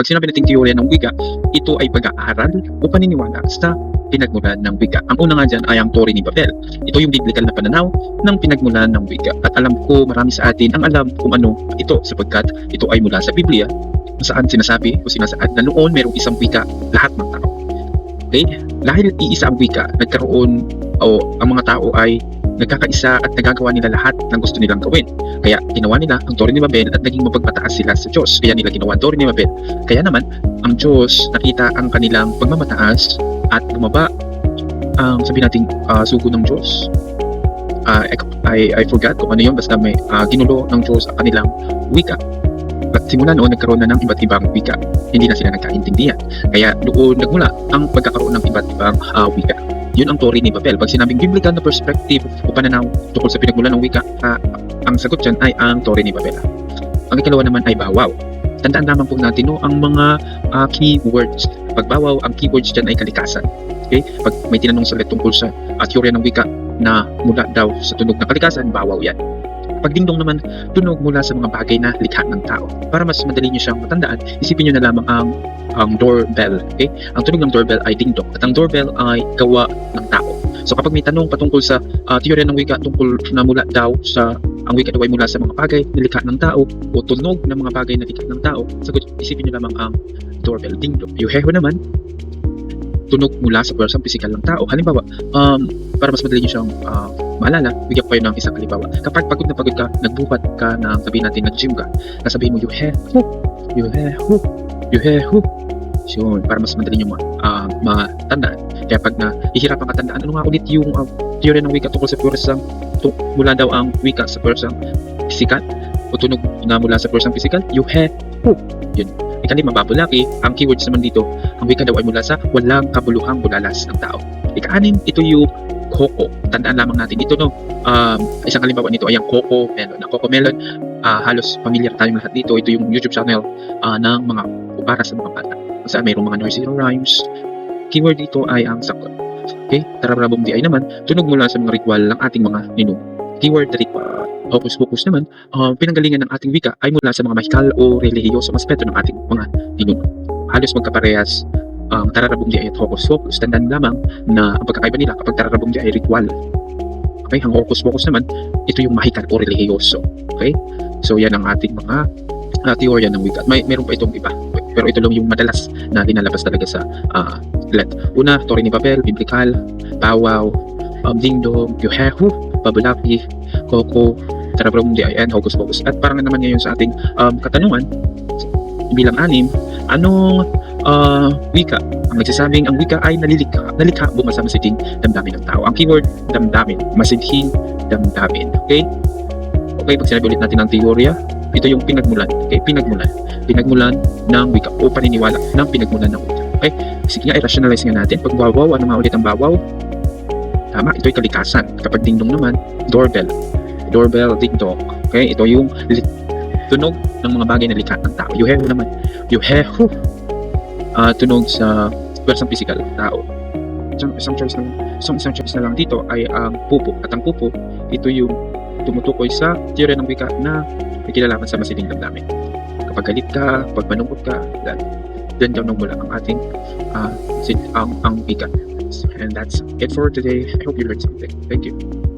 Pag sinabi nating teorya ng wika, ito ay pag-aaral o paniniwala sa pinagmulan ng wika. Ang una nga dyan ay ang Tori ni Babel. Ito yung biblical na pananaw ng pinagmulan ng wika. At alam ko marami sa atin ang alam kung ano ito sapagkat ito ay mula sa Biblia kung saan sinasabi o sinasaad na noon merong isang wika lahat ng tao. Okay? Dahil iisa ang wika, nagkaroon o ang mga tao ay nagkakaisa at nagagawa nila lahat ng gusto nilang gawin. Kaya ginawa nila ang Tori ni Babel at naging mapagmataas sila sa Diyos. Kaya nila ginawa ang Tori ni Babel. Kaya naman, ang Diyos nakita ang kanilang pagmamataas at bumaba ang sabi nating ah, sugo ng Diyos. Ah, I, I, forgot kung ano yun, basta may ah, ginulo ng Diyos ang kanilang wika. At simula noon, nagkaroon na ng iba't ibang wika. Hindi na sila nagkaintindihan. Kaya doon nagmula ang pagkakaroon ng iba't ibang ah, wika. Yun ang Tori ni Babel. Pag sinabing biblical na perspective o pananaw tungkol sa pinagmulan ng wika, ah, ang sagot dyan ay ang Tori ni Babel. Ang ikalawa naman ay bawaw. Tandaan lamang po natin no, ang mga ah, keywords. Pag bawaw, ang keywords dyan ay kalikasan. Okay? Pag may tinanong sa tungkol sa uh, teorya ng wika na mula daw sa tunog ng kalikasan, bawaw yan. Pag dingdong naman, tunog mula sa mga bagay na likha ng tao. Para mas madali nyo siyang matandaan, isipin nyo na lamang ang ang doorbell. Okay? Ang tunog ng doorbell ay dingdong. At ang doorbell ay gawa ng tao. So kapag may tanong patungkol sa uh, teorya ng wika tungkol na mula daw sa ang wika daw ay mula sa mga bagay na likha ng tao o tunog ng mga bagay na likha ng tao, sagot isipin nyo lamang ang doorbell dingdong. Yuheho naman, tunog mula sa pwersang pisikal ng tao. Halimbawa, um, para mas madali nyo siyang uh, maalala, bigyan ko kayo ng isang halimbawa. Kapag pagod na pagod ka, nagbuhat ka ng sabihin natin nag-gym ka, nasabihin mo yuheho, yuheho, yuheho. Yun, para mas madali nyo ma, uh, matandaan. Kaya pag na hihirapan ka tandaan, ano nga ulit yung uh, teorya ng wika tungkol sa pwersang tu- mula daw ang wika sa pwersang pisikal o tunog na mula sa pwersang pisikal, yuheho. Yun. Ikali mababulaki, ang keywords naman dito, ang wika daw ay mula sa walang kabuluhang bulalas ng tao. Ika-anim, ito yung Coco. Tandaan lamang natin ito, no? Um, isang halimbawa nito ay ang Coco Melon. Ang Coco Melon, ah, halos familiar tayong lahat dito. Ito yung YouTube channel ah, ng mga para sa mga bata. Saan mayroong mga nursery rhymes. Keyword dito ay ang sakot. Okay? Tararabong di ay naman, tunog mula sa mga ritual ng ating mga ninuno. Keyword ritual. Hocus Pocus naman, uh, pinanggalingan ng ating wika ay mula sa mga mahikal o relihiyosong aspeto ng ating mga ninuno. Halos magkaparehas ang tararabong di ay at Hocus Pocus. Tandaan lamang na ang pagkakaiba nila kapag tararabong di ay ritual. Okay, ang Hocus Pocus naman, ito yung mahikal o relihiyoso. Okay? So yan ang ating mga uh, teorya ng wika. May meron pa itong iba. Pero ito lang yung madalas na linalabas talaga sa uh, let. Una, Tori ni Babel, Biblical, Bawaw, um, Dingdong, Yuhehu, Babulapi, Coco, Tarabrom DIN, Hocus Pocus. At parang naman ngayon sa ating um, katanungan, bilang anim, anong uh, wika? Ang nagsasabing ang wika ay nalilikha, nalikha bumasa masidhing damdamin ng tao. Ang keyword, damdamin, masidhing damdamin. Okay? Okay, pag sinabi ulit natin ang teorya, ito yung pinagmulan. Okay, pinagmulan. Pinagmulan ng wika o paniniwala ng pinagmulan ng wika. Okay? Sige nga, i-rationalize nga natin. Pag wawaw, ano nga ulit ang bawaw? Tama, ito'y kalikasan. Kapag dingdong naman, doorbell. Doorbell, dingdong. Okay, ito yung tunog ng mga bagay na likha ng tao. Yuheho naman. Yuheho. Ah, tunog sa pwersang pisikal ng tao. Isang, isang choice na isang, isang choice na lang dito ay ang pupo. At ang pupo, ito yung tumutukoy sa teorya ng wika na may kinalaman sa masiling damdamin. Kapag galit ka, kapag manungkot ka, that, dyan daw mula ang ating uh, ang, ang wika. And that's it for today. I hope you learned something. Thank you.